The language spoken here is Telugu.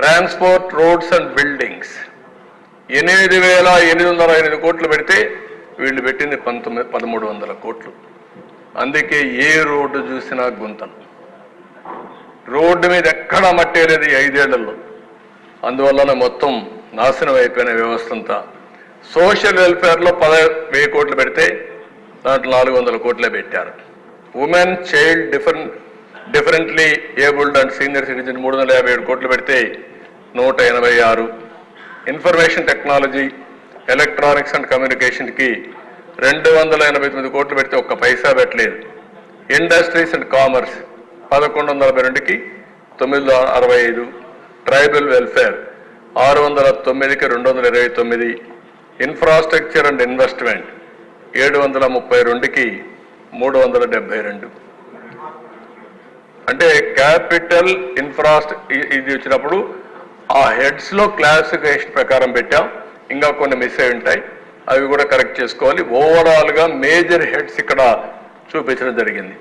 Transport roads and buildings. ఎనిమిది వేల ఎనిమిది వందల ఎనిమిది కోట్లు పెడితే వీళ్ళు పెట్టింది పంతొమ్మిది పదమూడు వందల కోట్లు. అందుకే ఏ రోడ్డు చూసినా గుంతలు. రోడ్డు మీద ఎక్కడా మట్టేరేది ఐదేళ్ళలో. అందువల్లనే మొత్తం నాశనం అయిపోయిన వ్యవస్థ అంతా. సోషల్ వెల్ఫేర్లో పద వెయ్యి కోట్లు పెడితే దాంట్లో నాలుగు వందల కోట్లే పెట్టారు. Women child different differently abled and senior citizen మూడు వందల యాభై ఏడు కోట్లు పెడితే నూట ఎనభై ఆరు. ఇన్ఫర్మేషన్ టెక్నాలజీ ఎలక్ట్రానిక్స్ అండ్ కమ్యూనికేషన్కి రెండు వందల ఎనభై తొమ్మిది కోట్లు పెడితే ఒక్క పైసా పెట్టలేదు. ఇండస్ట్రీస్ అండ్ కామర్స్ పదకొండు వందల నలభై రెండుకి తొమ్మిది వందల అరవై ఐదు. ట్రైబల్ వెల్ఫేర్ ఆరు వందల తొమ్మిదికి రెండు వందల ఇరవై తొమ్మిది. ఇన్ఫ్రాస్ట్రక్చర్ అండ్ ఇన్వెస్ట్మెంట్ ఏడు వందల ముప్పై రెండుకి మూడు వందల డెబ్బై రెండు. అంటే క్యాపిటల్ ఇన్ఫ్రాస్ట్ ఇది వచ్చినప్పుడు ఆ హెడ్స్లో క్లాసిఫికేషన్ ప్రకారం పెట్టాం. ఇంకా కొన్ని మిస్ అయి ఉంటాయి. అవి కూడా కరెక్ట్ చేసుకోవాలి. ఓవరాల్గా మేజర్ హెడ్స్ ఇక్కడ చూపించడం జరిగింది.